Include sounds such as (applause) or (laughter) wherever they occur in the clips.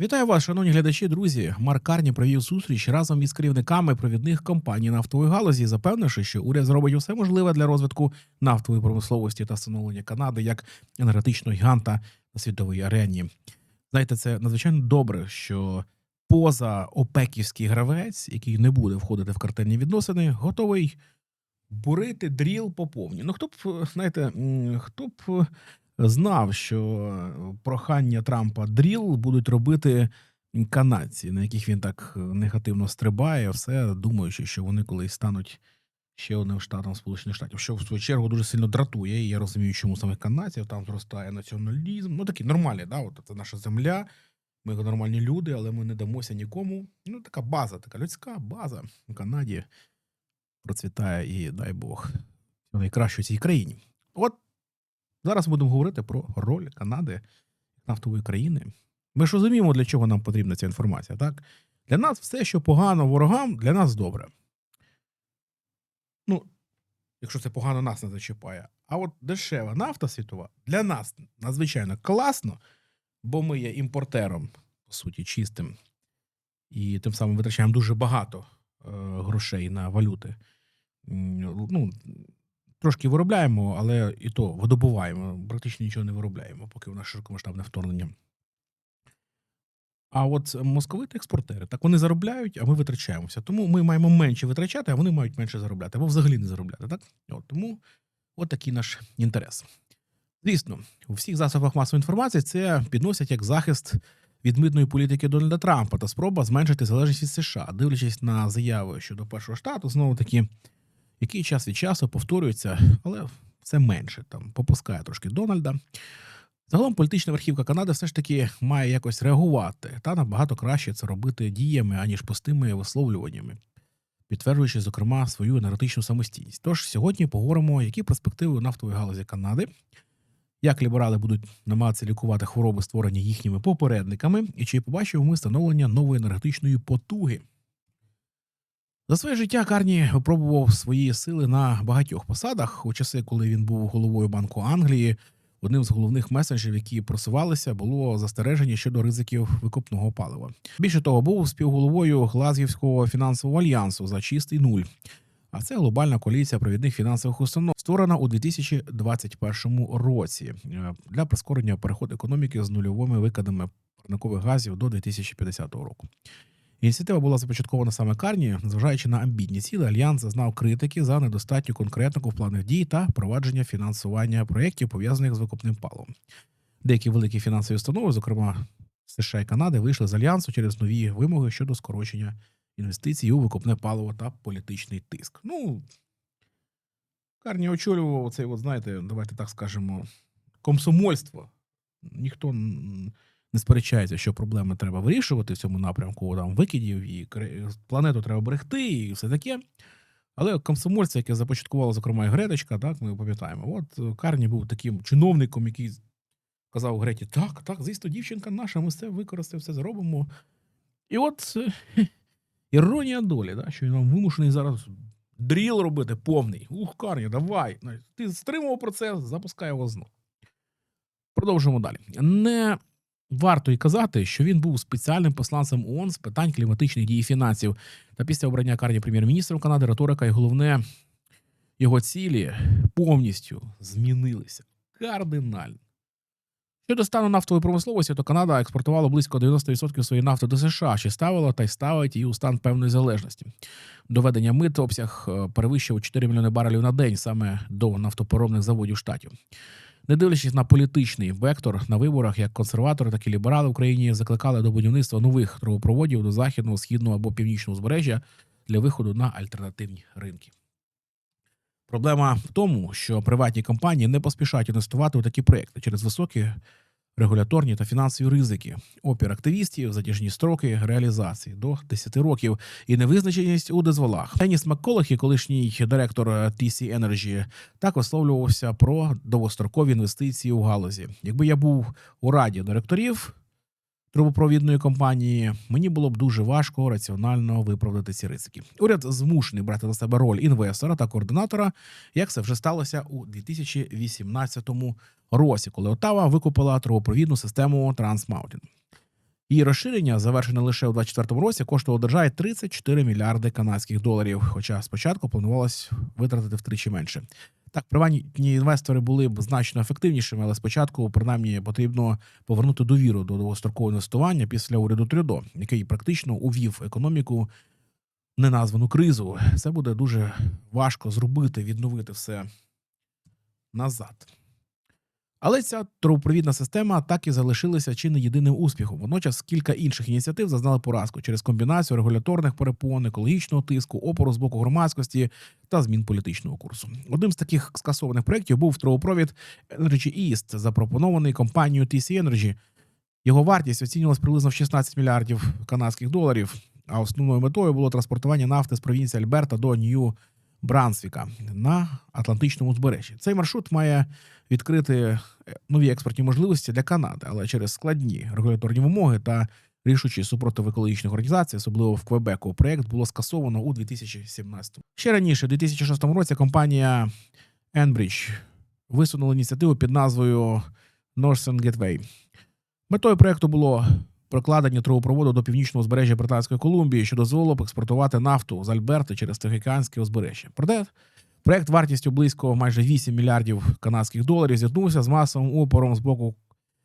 Вітаю вас, шановні глядачі, друзі. Марк Карні провів зустріч разом із керівниками провідних компаній нафтової галузі, запевнивши, що уряд зробить усе можливе для розвитку нафтової промисловості та становлення Канади як енергетичного гіганта на світовій арені. Знаєте, це надзвичайно добре, що поза опеківський гравець, який не буде входити в картельні відносини, готовий бурити дріл по повні. Ну хто б, знаєте, хто б е, знав, що прохання Трампа дріл будуть робити канадці, на яких він так е, негативно стрибає, все думаючи, що вони колись стануть ще одним штатом Сполучених Штатів, що в свою чергу дуже сильно дратує. І я розумію, чому саме канадців там зростає націоналізм. Ну такі нормальні, да, от це наша земля. Ми нормальні люди, але ми не дамося нікому. Ну, така база, така людська база в Канаді процвітає і дай Бог найкраще в цій країні. От зараз будемо говорити про роль Канади нафтової країни. Ми ж розуміємо, для чого нам потрібна ця інформація, так? Для нас все, що погано ворогам, для нас добре. Ну, якщо це погано нас не зачіпає. А от дешева нафта світова для нас надзвичайно класно, бо ми є імпортером, по суті, чистим, і тим самим витрачаємо дуже багато е, грошей на валюти. Ну, трошки виробляємо, але і то видобуваємо. Практично нічого не виробляємо, поки у нас широкомасштабне вторгнення. А от московити експортери, так вони заробляють, а ми витрачаємося. Тому ми маємо менше витрачати, а вони мають менше заробляти, або взагалі не заробляти. Так? От, тому от такий наш інтерес. Звісно, у всіх засобах масової інформації це підносять як захист від митної політики Дональда Трампа та спроба зменшити залежність від США, дивлячись на заяви щодо першого штату, знову таки, який час від часу повторюється, але все менше там попускає трошки Дональда. Загалом політична верхівка Канади все ж таки має якось реагувати та набагато краще це робити діями, аніж пустими висловлюваннями, підтверджуючи, зокрема, свою енергетичну самостійність. Тож сьогодні поговоримо, які перспективи у нафтової галузі Канади, як ліберали будуть намагатися лікувати хвороби, створені їхніми попередниками, і чи побачимо ми становлення нової енергетичної потуги. За своє життя Карні випробував свої сили на багатьох посадах у часи, коли він був головою Банку Англії. Одним з головних меседжів, які просувалися, було застереження щодо ризиків викопного палива. Більше того, був співголовою Глазгівського фінансового альянсу за чистий нуль. А це глобальна коаліція провідних фінансових установ, створена у 2021 році е, для прискорення переходу економіки з нульовими викидами парникових газів до 2050 року. Ініціатива була започаткована саме Карні, зважаючи на амбітні цілі, альянс зазнав критики за недостатню конкретику в планах дій та провадження фінансування проєктів, пов'язаних з викопним палом. Деякі великі фінансові установи, зокрема США і Канади, вийшли з альянсу через нові вимоги щодо скорочення інвестицій у викопне паливо та політичний тиск. Ну Карні очолював цей, от знаєте, давайте так скажемо, комсомольство. Ніхто не сперечається, що проблеми треба вирішувати в цьому напрямку, там викидів, і планету треба берегти, і все таке. Але комсомольці, яке започаткувало, зокрема, і Греточка, так, ми пам'ятаємо. От Карні був таким чиновником, який казав Греті: так, так, звісно, дівчинка наша, ми все використаємо, все зробимо. І от (laughs) іронія долі, да, що він нам вимушений зараз дріл робити повний. Ух, Карні, давай. Ти стримував процес, запускай його знову. Продовжуємо далі. Не варто й казати, що він був спеціальним посланцем ООН з питань кліматичних дій і фінансів. Та після обрання Карні прем'єр-міністром Канади риторика і головне його цілі повністю змінилися кардинально. Щодо стану нафтової промисловості, то Канада експортувала близько 90% своєї нафти до США, чи ставила та й ставить її у стан певної залежності. Доведення мит обсяг е, перевищив 4 мільйони барелів на день саме до нафтопереробних заводів штатів. Не дивлячись на політичний вектор на виборах, як консерватори, так і ліберали в Україні закликали до будівництва нових трубопроводів до західного, східного або північного узбережжя для виходу на альтернативні ринки. Проблема в тому, що приватні компанії не поспішають інвестувати у такі проекти через високі регуляторні та фінансові ризики, опір активістів, затяжні строки реалізації до 10 років і невизначеність у дозволах. Деніс МакКолахі, колишній директор TC Energy, так висловлювався про довгострокові інвестиції у галузі. Якби я був у раді директорів трубопровідної компанії, мені було б дуже важко раціонально виправдати ці ризики. Уряд змушений брати на себе роль інвестора та координатора, як це вже сталося у 2018 році, коли Отава викупила трубопровідну систему Mountain. Її розширення, завершене лише у 2024 році, коштувало державі 34 мільярди канадських доларів. Хоча спочатку планувалось витратити втричі менше. Так, приватні інвестори були б значно ефективнішими, але спочатку, принаймні, потрібно повернути довіру до довгострокового інвестування після уряду Трюдо, який практично увів економіку неназвану кризу. Це буде дуже важко зробити, відновити все назад. Але ця трубопровідна система так і залишилася чи не єдиним успіхом. Водночас кілька інших ініціатив зазнали поразку через комбінацію регуляторних перепон, екологічного тиску, опору з боку громадськості та змін політичного курсу. Одним з таких скасованих проєктів був трубопровід Energy East, запропонований компанією TC Energy. Його вартість оцінювалась приблизно в 16 мільярдів канадських доларів. А основною метою було транспортування нафти з провінції Альберта до Нью Брансвіка на Атлантичному узбережжі. Цей маршрут має відкрити е, нові експортні можливості для Канади, але через складні регуляторні вимоги та рішучий супротив екологічних організацій, особливо в Квебеку, проєкт було скасовано у 2017 Ще раніше, у 2006 році, компанія Enbridge висунула ініціативу під назвою Northern Gateway. Метою проєкту було прокладення трубопроводу до північного узбережжя Британської Колумбії, що дозволило б експортувати нафту з Альберти через Тихоокеанське узбережжя. Проте проект вартістю близько майже 8 мільярдів канадських доларів зіткнувся з масовим опором з боку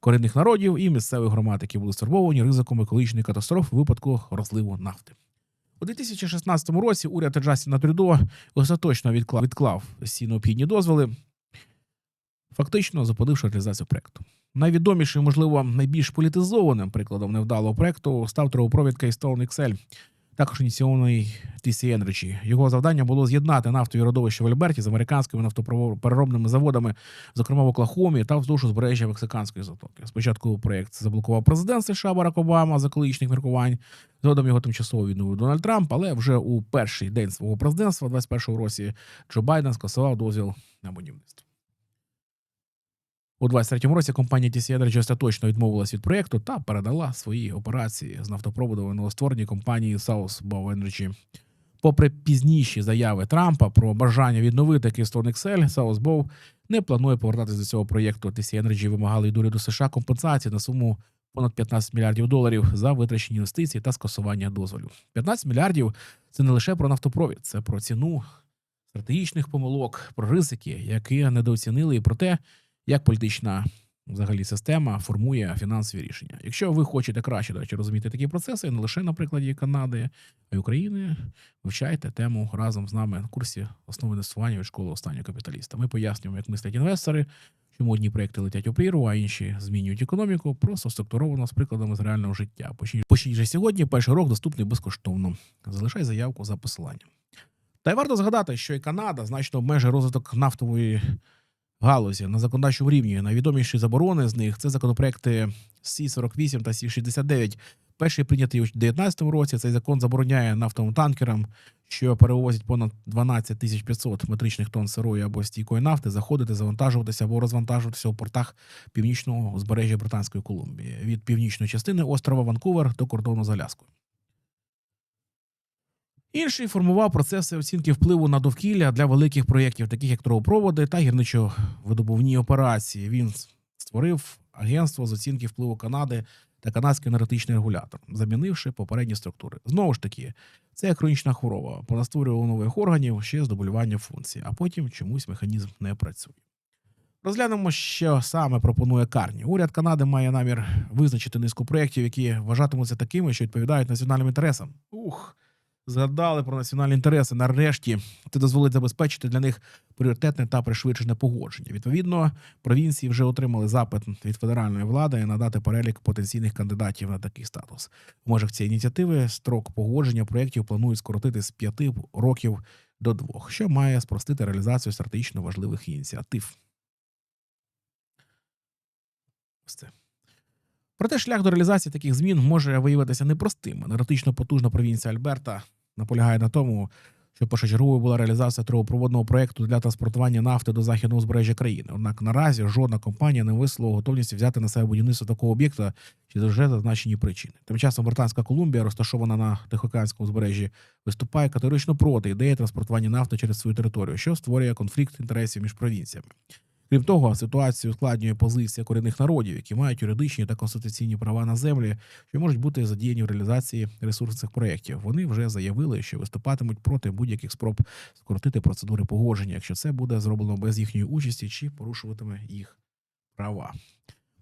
корінних народів і місцевих громад, які були стурбовані ризиком екологічної катастрофи у випадку розливу нафти. У 2016 році уряд Джастіна Трюдо остаточно відклав, відклав всі необхідні дозволи, фактично зупинивши реалізацію проекту. Найвідомішим, можливо, найбільш політизованим прикладом невдалого проекту став трубопровід Keystone XL, також ініційований TC Energy. Його завдання було з'єднати нафтові родовища в Альберті з американськими нафтопереробними заводами, зокрема в Оклахомі та вздовж узбережжя Мексиканської затоки. Спочатку проект заблокував президент США Барак Обама з екологічних міркувань. Згодом його тимчасово відновив Дональд Трамп, але вже у перший день свого президентства, 21-го році, Джо Байден скасував дозвіл на будівництво. У 23-му році компанія TC Energy остаточно відмовилась від проєкту та передала свої операції з нафтопроводу новоствореній компанії South Bow Energy. Попри пізніші заяви Трампа про бажання відновити Keystone XL, South Bow не планує повертатися до цього проєкту. TC Energy вимагали від уряду США компенсації на суму понад 15 мільярдів доларів за витрачені інвестиції та скасування дозволів. 15 мільярдів це не лише про нафтопровід, це про ціну стратегічних помилок, про ризики, які недооцінили, і про те, як політична взагалі система формує фінансові рішення. Якщо ви хочете краще до речі, розуміти такі процеси, не лише на прикладі Канади, а й України, вивчайте тему разом з нами на курсі основи інвестування від школи останнього капіталіста. Ми пояснюємо, як мислять інвестори, чому одні проекти летять у прірву, а інші змінюють економіку, просто структуровано з прикладами з реального життя. Почніть почніть вже сьогодні. Перший урок доступний безкоштовно. Залишай заявку за посиланням. Та й варто згадати, що і Канада значно обмежує розвиток нафтової галузі на законодавчому рівні. Найвідоміші заборони з них це законопроекти Сі 48 та Сі 69 Перший прийнятий у 2019 році. Цей закон забороняє нафтовим танкерам, що перевозять понад 12 тисяч 500 метричних тонн сирої або стійкої нафти, заходити, завантажуватися або розвантажуватися у портах північного узбережжя Британської Колумбії від північної частини острова Ванкувер до кордону з Аляскою. Інший формував процеси оцінки впливу на довкілля для великих проєктів, таких як трубопроводи та гірничо-видобувні операції. Він створив агентство з оцінки впливу Канади та канадський енергетичний регулятор, замінивши попередні структури. Знову ж таки, це хронічна хвороба, понастворював нових органів ще з дублювання функцій, а потім чомусь механізм не працює. Розглянемо, що саме пропонує Карні. Уряд Канади має намір визначити низку проєктів, які вважатимуться такими, що відповідають національним інтересам. Ух згадали про національні інтереси. Нарешті це дозволить забезпечити для них пріоритетне та пришвидшене погодження. Відповідно, провінції вже отримали запит від федеральної влади надати перелік потенційних кандидатів на такий статус. В межах цієї ініціативи строк погодження проєктів планують скоротити з п'яти років до двох, що має спростити реалізацію стратегічно важливих ініціатив. Це. Проте шлях до реалізації таких змін може виявитися непростим. Енергетично потужна провінція Альберта наполягає на тому, що першочерговою була реалізація трубопроводного проекту для транспортування нафти до західного узбережжя країни. Однак наразі жодна компанія не висловила готовність взяти на себе будівництво такого об'єкта через вже зазначені причини. Тим часом Британська Колумбія, розташована на Тихоокеанському узбережжі, виступає категорично проти ідеї транспортування нафти через свою територію, що створює конфлікт інтересів між провінціями. Крім того, ситуацію ускладнює позиція корінних народів, які мають юридичні та конституційні права на землі, що можуть бути задіяні в реалізації ресурсних проєктів. Вони вже заявили, що виступатимуть проти будь-яких спроб скоротити процедури погодження, якщо це буде зроблено без їхньої участі чи порушуватиме їх права.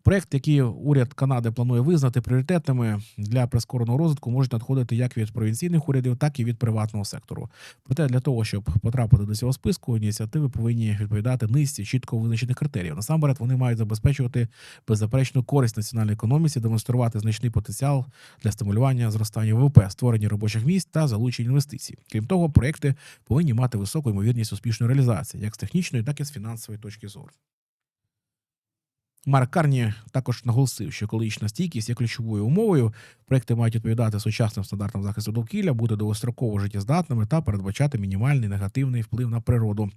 Проект, який уряд Канади планує визнати пріоритетними для прискореного розвитку, можуть надходити як від провінційних урядів, так і від приватного сектору. Проте для того, щоб потрапити до цього списку, ініціативи повинні відповідати низці чітко визначених критеріїв. Насамперед, вони мають забезпечувати беззаперечну користь національній економіці, демонструвати значний потенціал для стимулювання зростання ВВП, створення робочих місць та залучення інвестицій. Крім того, проекти повинні мати високу ймовірність успішної реалізації, як з технічної, так і з фінансової точки зору. Марк Карні також наголосив, що екологічна стійкість є ключовою умовою. Проекти мають відповідати сучасним стандартам захисту довкілля, бути довгостроково життєздатними та передбачати мінімальний негативний вплив на природу.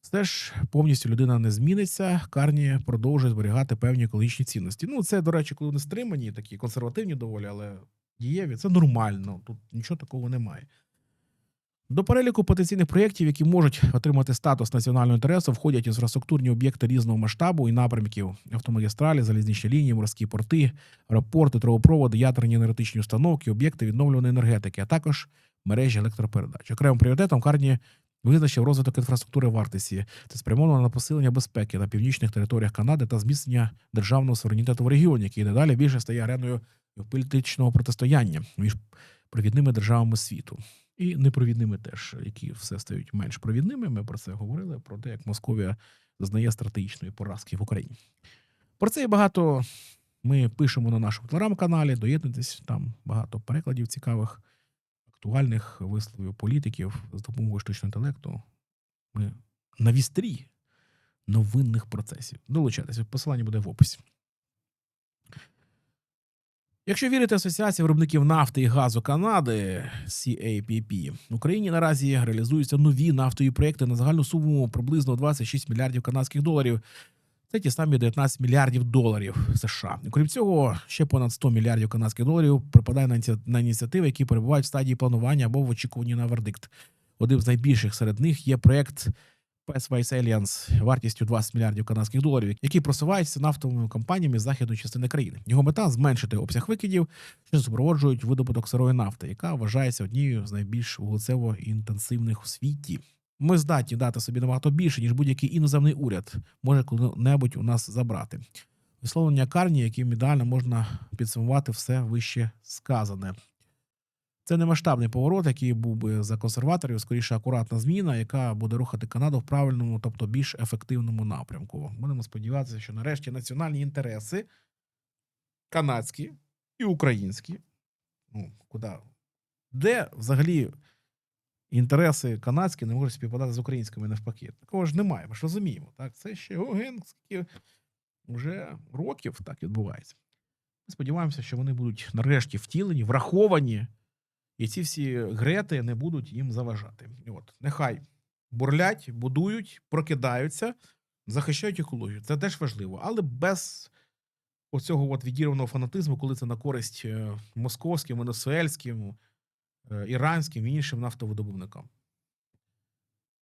Все ж повністю людина не зміниться. Карні продовжує зберігати певні екологічні цінності. Ну, це, до речі, коли вони стримані, такі консервативні доволі, але дієві, це нормально. Тут нічого такого немає. До переліку потенційних проєктів, які можуть отримати статус національного інтересу, входять інфраструктурні об'єкти різного масштабу і напрямків: автомагістралі, залізничні лінії, морські порти, аеропорти, трубопроводи, ядерні енергетичні установки, об'єкти відновлюваної енергетики, а також мережі електропередач. Окремим пріоритетом Карні визначив розвиток інфраструктури в та спрямовано на посилення безпеки на північних територіях Канади та зміцнення державного суверенітету в регіоні, який дедалі більше стає ареною політичного протистояння між провідними державами світу і непровідними теж, які все стають менш провідними. Ми про це говорили, про те, як Московія зазнає стратегічної поразки в Україні. Про це і багато ми пишемо на нашому телеграм-каналі. Доєднуйтесь, там багато перекладів цікавих, актуальних висловів політиків з допомогою штучного інтелекту. Ми на вістрі новинних процесів. Долучайтеся, посилання буде в описі. Якщо вірити Асоціації виробників нафти і газу Канади CAPP, в Україні наразі реалізуються нові нафтові проекти на загальну суму приблизно 26 мільярдів канадських доларів. Це ті самі 19 мільярдів доларів США. Крім цього, ще понад 100 мільярдів канадських доларів припадає на ініці- на ініціативи, які перебувають в стадії планування або в очікуванні на вердикт. Одним з найбільших серед них є проект Pathways Alliance вартістю 20 мільярдів канадських доларів, який просувається нафтовими компаніями західної частини країни. Його мета зменшити обсяг викидів, що супроводжують видобуток сирої нафти, яка вважається однією з найбільш вуглецево інтенсивних у світі. Ми здатні дати собі набагато більше, ніж будь-який іноземний уряд може коли-небудь у нас забрати. Висловлення Карні, яким ідеально можна підсумувати все вище сказане. Це не масштабний поворот, який був би за консерваторів, скоріше акуратна зміна, яка буде рухати Канаду в правильному, тобто більш ефективному напрямку. Будемо сподіватися, що нарешті національні інтереси канадські і українські. Ну, куди? Де взагалі інтереси канадські не можуть співпадати з українськими навпаки? Такого ж немає. Ми ж розуміємо. Так? Це ще оген, скільки вже років так відбувається. Ми сподіваємося, що вони будуть нарешті втілені, враховані, і ці всі грети не будуть їм заважати. От, нехай бурлять, будують, прокидаються, захищають екологію. Це теж важливо, але без оцього от відірваного фанатизму, коли це на користь е, московським, венесуельським, е, іранським і іншим нафтовидобувникам.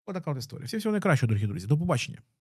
Отака от історія. Всім всього найкращого, дорогі друзі. До побачення.